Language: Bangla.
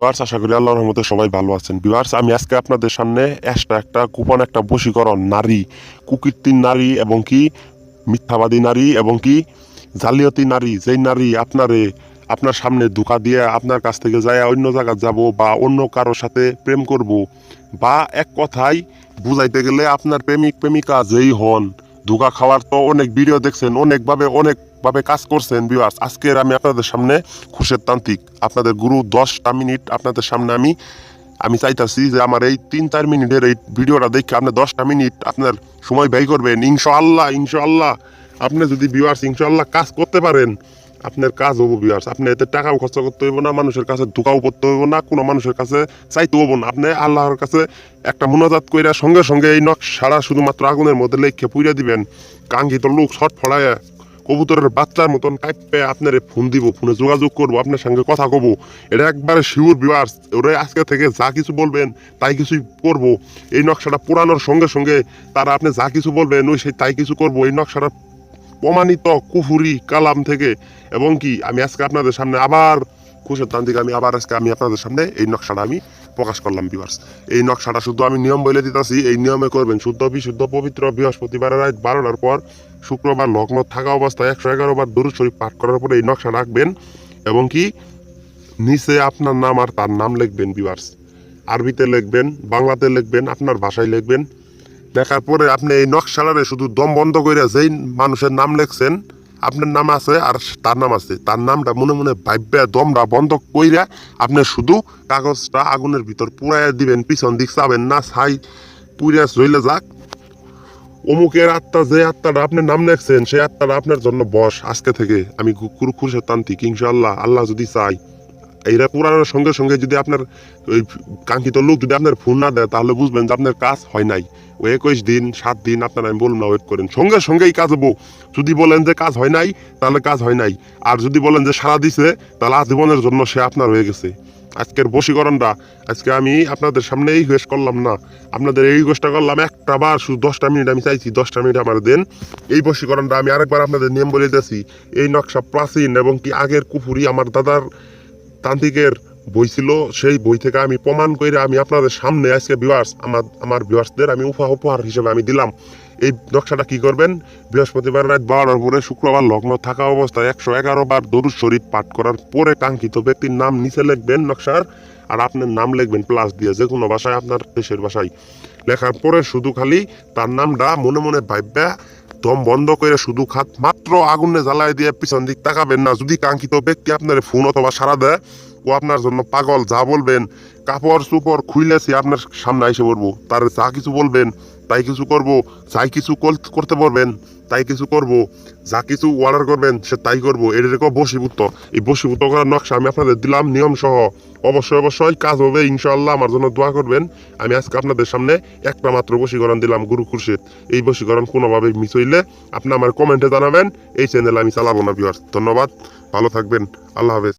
ভিউয়ার্স আশা করি আল্লাহর রহমতে সবাই ভালো আছেন। ভিউয়ার্স আমি আজকে আপনাদের সামনে একটা একটা কুপন, একটা বশীকরণ, নারী, কুকীর্তির নারী এবং কি মিথ্যাবাদী নারী এবং কি জালিয়াতি নারী, যেই নারী আপনারে, আপনার সামনে ধোকা দিয়ে আপনার কাছ থেকে যায়, অন্য জায়গায় যাব বা অন্য কারোর সাথে প্রেম করব বা এক কথায় বুঝাইতে গেলে আপনার প্রেমিক, প্রেমিকা যেই হন, ধোকা খাওয়ার তো অনেক ভিডিও দেখছেন, অনেকভাবে অনেকভাবে কাজ করছেন ভিউয়ার্স আজকের আমি আপনাদের সামনে খুশের তান্ত্রিক। আপনাদের গুরু দশটা মিনিট আপনাদের সামনে আমি আমি চাইতাছি যে আমার এই তিন চার মিনিটের এই ভিডিওটা দেখে আপনি দশটা মিনিট আপনার সময় ব্যয় করবেন। ইনশাআল্লাহ ইনশাআল্লাহ। আপনি যদি ভিউয়ার্স ইনশাআল্লাহ কাজ করতে পারেন, আপনার কাজ হব ভিউয়ার্স আপনি এতে টাকাও খরচা করতে হইব না, মানুষের কাছে ধোকাও করতে হইব না, কোনো মানুষের কাছে চাইতে হইব না। আপনি আল্লাহর কাছে একটা মোনাজাত কইরা সঙ্গে সঙ্গে এই নকশাটা শুধুমাত্র আগুনের মধ্যে লেখে পুইরা দিবেন। কাঙ্ক্ষিত লোক শট ফড়ায় কবুতরের বাচ্চার মতন কাইপে আপনার ফোন দিব, ফোনে যোগাযোগ করব, আপনার সঙ্গে কথা কব। এটা একবারে শিওর ভিউয়ার্স ওরা আজকে থেকে যা কিছু বলবেন তাই কিছুই করব। এই নকশাটা পুরানোর সঙ্গে সঙ্গে তারা আপনি যা কিছু বলবেন, ওই সেই তাই কিছু করব। এই নকশাটা প্রমাণিত কুফুরি কালাম থেকে। এবং কি, আমি আজকে আপনাদের সামনে আবার খুশের তান্ত্রিক, আমি আবার আজকে, আমি আপনাদের সামনে এই নকশাটা আমি প্রকাশ করলাম ভিউয়ার্স এই নকশাটা শুধু আমি নিয়ম বলে দিতেছি, এই নিয়মে করবেন। শুদ্ধ বিশুদ্ধ পবিত্র বৃহস্পতিবারের রাত বারোটার পর শুক্রবার লগ্ন থাকা অবস্থায় একশো এগারো বার দরুদ শরীফ পাঠ করার পরে এই নকশা রাখবেন এবং কি নিচে আপনার নাম আর তার নাম লিখবেন ভিউয়ার্স আরবিতে লিখবেন, বাংলাতে লিখবেন, আপনার ভাষায় লিখবেন। লেখার পরে আপনি এই নকশালারে শুধু দম বন্ধ করে যেই মানুষের নাম লিখছেন আপনার নাম আছে আর তার নাম আছে। তার নামটা মনে মনে ভাইব্যা, দমটা বন্ধ কইরা আপনি শুধু কাগজটা আগুনের ভিতর পুরাইয়া দিবেন, পিছন দিক চাবেন না, ছাই পুরিয়া চলে যাক। অমুকের আত্মা, যে আত্মাটা আপনি নাম লেখছেন, সেই আত্মাটা আপনার জন্য বস আজকে থেকে আমি কুরুকুর তান্ত্রিক ইনশাল্লাহ আল্লাহ যদি চাই এইটা পুরানোর সঙ্গে সঙ্গে যদি আপনার ওই কাঙ্ক্ষিত লোক যদি আপনার ফোন না দেয়, তাহলে বুঝবেন যে আপনার কাজ হয় নাই। ওই একুশ দিন, সাত দিন আপনার আমি বলুন না ওয়েট করেন। সঙ্গে সঙ্গেই কাজ হব। যদি বলেন যে কাজ হয় নাই, তাহলে কাজ হয় নাই। আর যদি বলেন যে সারা দিছে, তাহলে আজীবনের জন্য সে আপনার হয়ে গেছে। আজকের বশীকরণটা, আজকে আমি আপনাদের সামনে এই করলাম না। আপনাদের এই রিকোয়েস্টটা করলাম, একটা বার শুধু দশটা মিনিট আমি চাইছি, দশটা মিনিট আমার দেন। এই বশীকরণটা আমি আরেকবার আপনাদের নিয়ম বলে দিয়েছি এই নকশা প্রাচীন এবং কি আগের কুফুরি আমার দাদার তান্ত্রিকের বই ছিল, সেই বই থেকে আমি প্রমাণ করে আমি আপনাদের সামনে আজকে ভিউয়ার্স আমার আমার ভিউয়ার্সদের আমি উপহার উপহার হিসেবে আমি দিলাম। এই নকশাটা কি করবেন? বৃহস্পতিবার রাত বারোটার পরে শুক্রবার লগ্ন থাকা অবস্থায় একশো এগারো বার দরুদ শরীফ পাঠ করার পরে কাঙ্ক্ষিত ব্যক্তির নাম নিচে লিখবেন নকশার, আর আপনার নাম লিখবেন প্লাস দিয়ে, যে কোনো ভাষায় আপনার দেশের ভাষায়। লেখার পরে শুধু খালি তার নামটা মনে মনে ভাববা, দম বন্ধ করে শুধু খাত মাত্র আগুনে জ্বালায় দিয়ে, পিছন দিক তাকাবেন না। যদি কাঙ্ক্ষিত ব্যক্তি আপনার ফোন অথবা সারা দেয় ও আপনার জন্য পাগল যা বলবেন, কাপড় চুপড় খুইলেছি আপনার সামনে এসে পড়ব। তার যা কিছু বলবেন, তাই কিছু করব। যাই কিছু করতে পারবেন তাই কিছু করব। যা কিছু অর্ডার করবেন, সে তাই করব। এটাকে বসীভূত এই বসীভূত করার নকশা আমি আপনাদের দিলাম, নিয়ম সহ। অবশ্যই অবশ্যই কাজ হবে ইনশাল্লাহ আমার জন্য দোয়া করবেন। আমি আজকে আপনাদের সামনে একটা মাত্র বশীকরণ দিলাম, গুরু খুরশিদ। এই বশীকরণ কোনোভাবে মিস হইলে আপনি আমার কমেন্টে জানাবেন। এই চ্যানেল আমি চালাবো না ভিউয়ার্স ধন্যবাদ। ভালো থাকবেন। আল্লাহ হাফেজ।